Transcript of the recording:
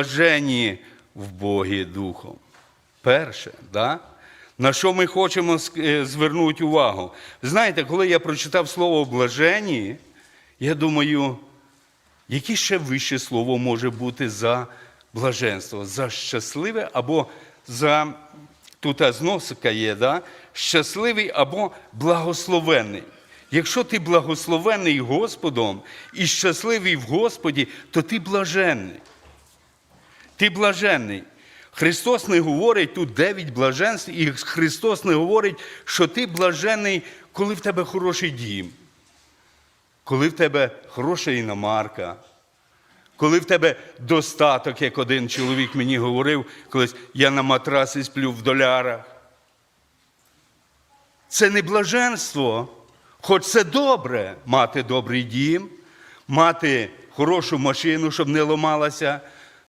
блажені в Богі Духом. Перше, да? на що ми хочемо е, звернути увагу. Знаєте, коли я прочитав слово блажені, я думаю, яке ще вище слово може бути за блаженство, за щасливе або за тут зносика є, да? щасливий або благословенний. Якщо ти благословений Господом і щасливий в Господі, то ти блаженний. Ти блаженний. Христос не говорить тут дев'ять блаженств, і Христос не говорить, що ти блаженний, коли в тебе хороший дім, коли в тебе хороша іномарка, коли в тебе достаток, як один чоловік мені говорив, колись я на матрасі сплю в долярах. Це не блаженство, хоч це добре мати добрий дім, мати хорошу машину, щоб не ламалася,